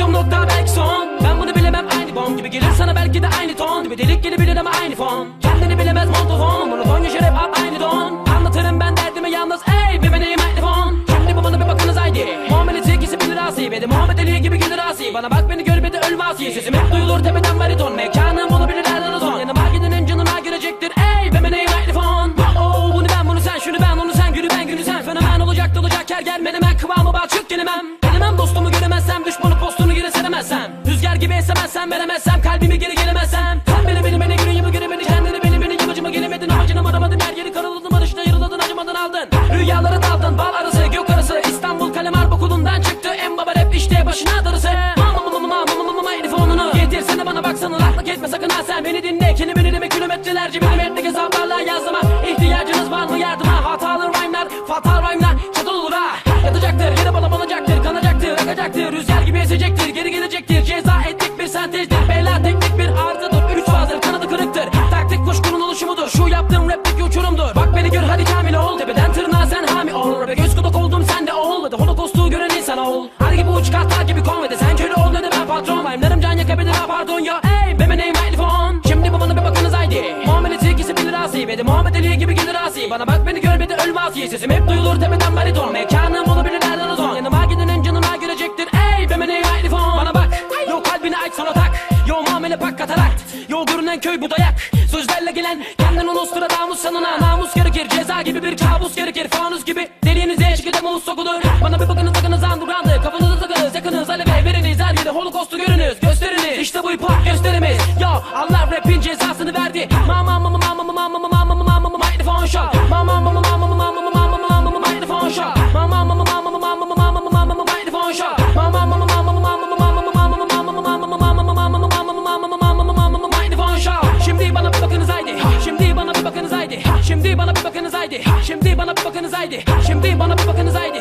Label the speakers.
Speaker 1: hatta belki son. Ben bunu bilemem aynı bom gibi gelir sana belki de aynı ton Gibi. Delik gibi bilir ama aynı fon. Kendini bilemez montofon Monofon yaşar hep aynı don. Anlatırım ben derdimi yalnız ey bir benim mikrofon Şimdi bu bana bir bakınız haydi. Muamelesi ikisi bilir asi Ve de Muhammed Ali gibi gelir asi Bana bak beni gör bir de ölüm asi Sesim hep duyulur tepeden bariton. Mekanım gibi esemezsem veremezsem kalbimi geri gelemezsem. Sen beni beni beni günü gibi beni kendini beni beni yamacıma gelemedin Amacını aramadın her yeri karaladın barışta yarıladın acımadın aldın. Rüyalara daldın bal arası gök arası. İstanbul kalem harp okulundan çıktı en baba rap işte başına darısı. Mama mama mama mama mama telefonunu Getirsene bana baksana laklık etme sakın ha sen. Beni dinle Kelimeni demek kilometrelerce milimetrik hesaplarla yazdıma İhtiyacınız var mı yardıma? Hatalı rhyme'lar fatal rhyme'lar insan ol. Her gibi uç kartlar gibi kon Ve de. Sen köle ol ne de ben patron Rhyme'larım can yakabilir ha pardon ya. Ey be name mikrofon Şimdi babana bir bakınız haydi. Muhammed'in ikisi bilir asi Ve de Muhammed Ali gibi gelir asi. Bana bak beni gör bir de ölme asi Sesim hep duyulur tepeden bariton Mekanım onu bilir nereden uzun Yanıma gidenin canına görecektir Ey be name mikrofon Bana bak Yo kalbini aç sana tak. Yo muamele pak katarakt Yo görünen köy bu dayak. Sözlerle gelen kendin onu Nostradamus sanına. Namus gerekir ceza gibi bir Holokostu görünüz gösteriniz İşte bu hop gösterimiz Yo Allah rapin cezasını verdi Mama mama mama mama mama mama mama mama mikrofon shot Mama mama mama mama mama mama mama mama mikrofon shot Mama mama mama mama mama mama mama mama mikrofon shot Mama mama mama mama mama mama mama mama mama mikrofon shot Şimdi bana bir bakınız haydi Şimdi bana bir bakınız haydi Şimdi bana bir bakınız haydi Şimdi bana bir bakınız haydi Şimdi bana bir bakınız haydi